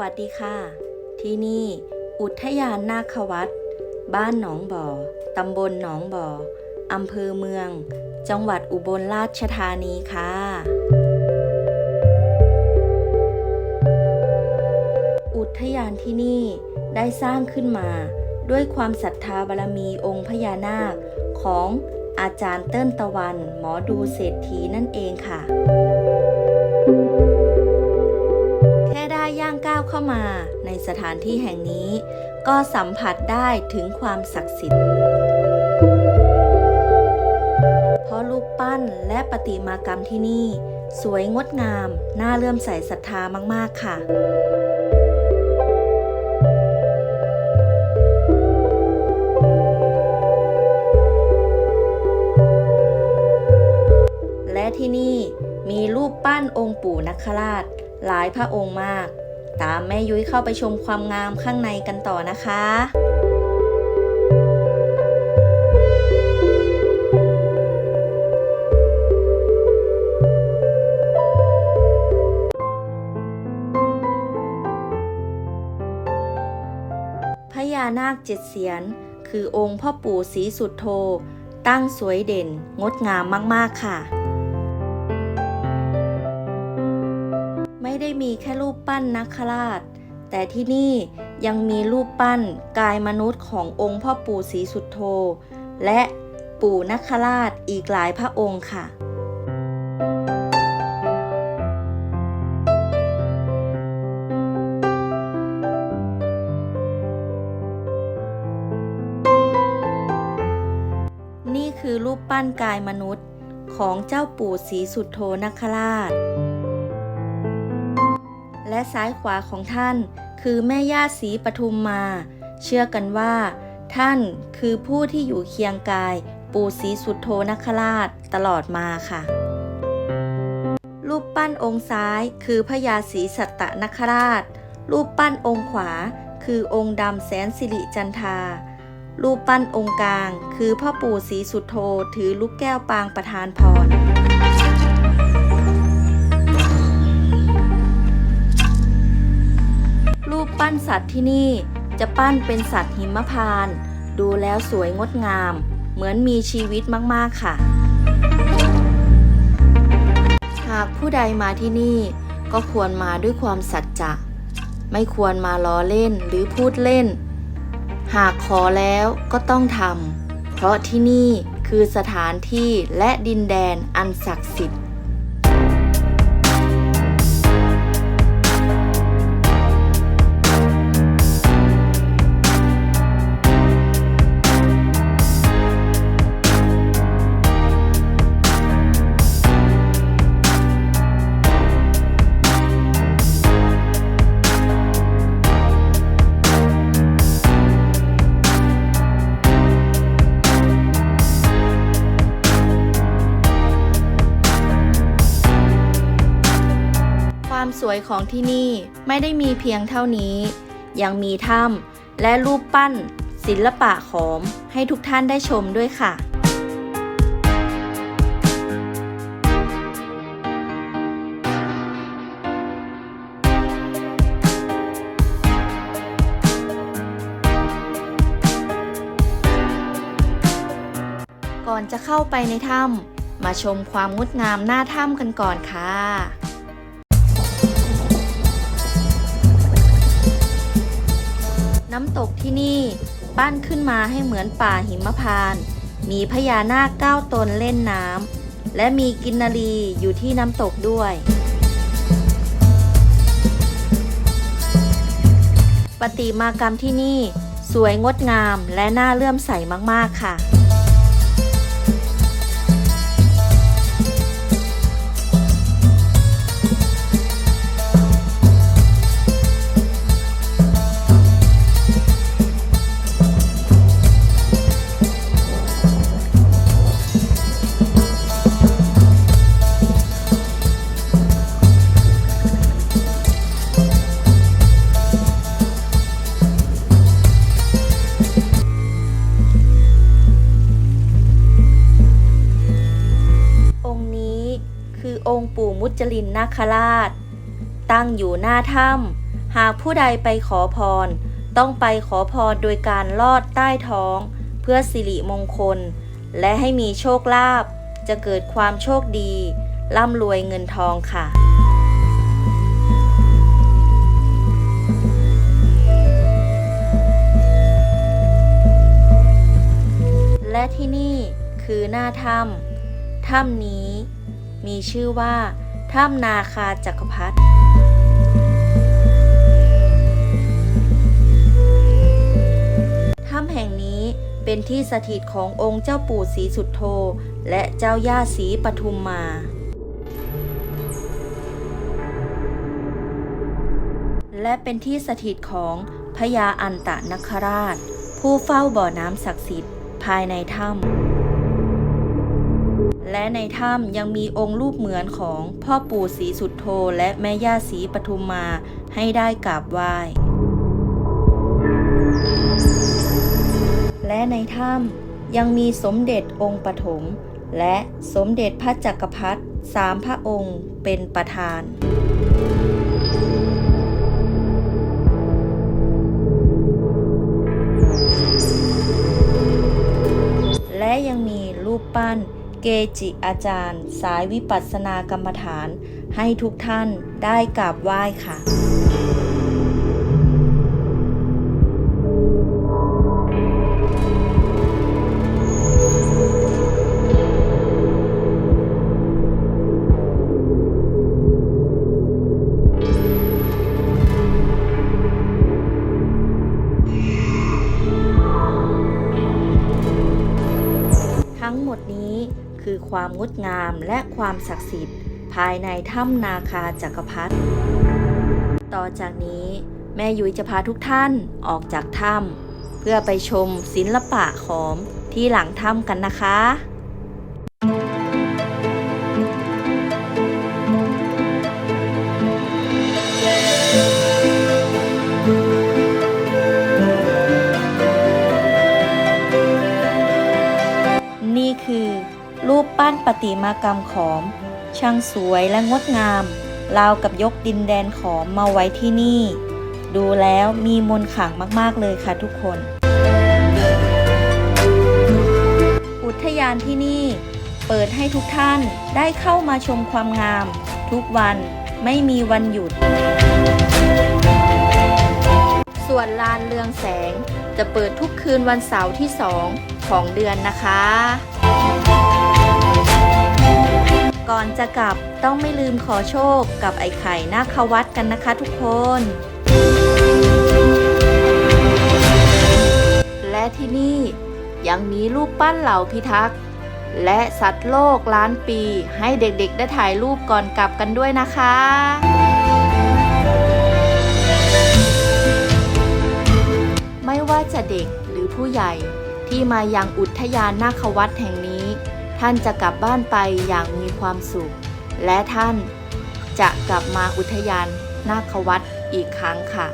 วัสดีค่ะ ที่นี่ อุทยานนาควัดบ้านหนองบ่อ ตำบลหนองบ่อ อำเภอเมือง จังหวัดอุบลราชธานีค่ะ อุทยานที่นี่ได้สร้างขึ้นมา ด้วยความศรัทธาบารมีองค์พญานาคของอาจารย์เติ้ลตะวัน หมอดูเศรษฐีนั่นเองค่ะ เข้ามาในสถานที่แห่งนี้ ก็สัมผัสได้ถึงความศักดิ์สิทธิ์ เพราะรูปปั้นและประติมากรรมที่นี่ สวยงดงาม น่าเลื่อมใสศรัทธามาก ๆ ค่ะและที่นี่มีรูปปั้นองค์ปู่นักคราช หลายพระองค์มาก ตามแม่ยุ้ยเข้าไปชมความงามข้างในกันต่อนะคะพญานาคเจ็ดเสียน คือองค์พ่อปู่ศรีสุดโธตั้งสวยเด่น งดงามมาก ๆ ค่ะ ปั้นนักคราช แต่ที่นี่ยังมีรูปปั้นกายมนุษย์ขององค์พ่อปู่ศรีสุดโธและปู่นักคราชอีกหลายพระองค์ค่ะนี่คือรูปปั้นกายมนุษย์ของเจ้าปู่ศรีสุดโธนคราช และซ้ายขวาของท่าน คือแม่ย่าศรีปทุมมา เชื่อกันว่า ท่านคือผู้ที่อยู่เคียงกาย ปู่ศรีสุดโธนคราชตลอดมาค่ะ รูปปั้นองค์ซ้ายคือพญาศรีสัตตนคราช รูปปั้นองค์ขวา คือองค์ดำแสนสิริจันทารูปปั้นองค์กลาง คือพ่อปู่ศรีสุดโธถือลูกแก้วปางประธานพร รูปปั้นสัตว์ที่นี่ จะปั้นเป็นสัตว์หิมพานต์ดูแล้วสวยงดงาม เหมือนมีชีวิตมาก ๆ ค่ะ หากผู้ใดมาที่นี่ก็ควรมาด้วยความสัจจะ ไม่ควรมาล้อเล่นหรือพูดเล่น หากขอแล้วก็ต้องทำเพราะที่นี่คือสถานที่และดินแดนอันศักดิ์สิทธิ์ ความสวยของที่นี่ไม่ได้มีเพียงเท่านี้ ยังมีถ้ำและรูปปั้น ศิลปะขอม ให้ทุกท่านได้ชมด้วยค่ะก่อนจะเข้าไปในถ้ำมาชมความงดงามหน้าถ้ำกันก่อนค่ะำตกที่นี่ ปั้นขึ้นมาให้เหมือนป่าหิมพาน มีพญานาคเก้าตนเล่นน้ำ และมีกินนารีอยู่ที่น้ำตกด้วย ปฏิมากรรมที่นี่ สวยงดงามและน่าเลื่อมใสมาก ๆ ค่ะ มุจลินนาคราช ตั้งอยู่หน้าถ้ำหากผู้ใดไปขอพร ต้องไปขอพรโดยการลอดใต้ท้อง เพื่อสิริมงคล และให้มีโชคลาภจะเกิดความโชคดี ร่ำรวยเงินทองค่ะและที่นี่คือหน้าถ้ำถ้ำนี้มีชื่อว่า ถ้ำนาคาจักรพรรดิถ้ำแห่งนี้เป็นที่สถิตขององค์เจ้าปู่ศรีสุดโธและเจ้าย่าศรีปทุมมาและเป็นที่สถิตของพญาอันตะนคราช ผู้เฝ้าบ่อน้ำศักดิ์สิทธิ์ภายในถ้ำ และในถ้ำยังมีองค์รูปเหมือนของพ่อปู่ศรีสุดโธและแม่ย่าศรีปทุมมาให้ได้กราบไหว้ และในถ้ำยังมีสมเด็จองค์ปฐมและสมเด็จพระจักรพรรดิสามพระองค์เป็นประธาน และยังมีรูปปั้น เกจิอาจารย์ สายวิปัสสนากรรมฐาน ให้ทุกท่านได้กราบไหว้ค่ะ ความงดงามและความศักดิ์สิทธิ์ ภายในถ้ำนาคาจักรพรรดิต่อจากนี้แม่ยุ้ยจะพาทุกท่านออกจากถ้ำเพื่อไปชมศิลปะขอมที่หลังถ้ำกันนะคะ ปั้นประติมากรรมขอม ช่างสวยและงดงาม ราวกับยกดินแดนขอมมาไว้ที่นี่ ดูแล้วมีมนต์ขลังมากๆเลยค่ะทุกคน อุทยานที่นี่ เปิดให้ทุกท่านได้เข้ามาชมความงาม ทุกวันไม่มีวันหยุด ส่วนลานเรืองแสงจะเปิดทุกคืนวันเสาร์ที่2ของเดือนนะคะ ก่อนจะกลับต้องไม่ลืมขอโชคกับไอ้ไข่นาควัดกันนะคะทุกคน และที่นี่ยังมีรูปปั้นเหล่าพิทักษ์และสัตว์โลกล้านปีให้เด็กๆได้ถ่ายรูปก่อนกลับกันด้วยนะคะ ไม่ว่าจะเด็กหรือผู้ใหญ่ที่มายังอุทยานนาควัดแห่งนี้ ท่านจะกลับบ้านไปอย่างมีความสุข และท่านจะกลับมาอุทยานนาควัดอีกครั้งค่ะ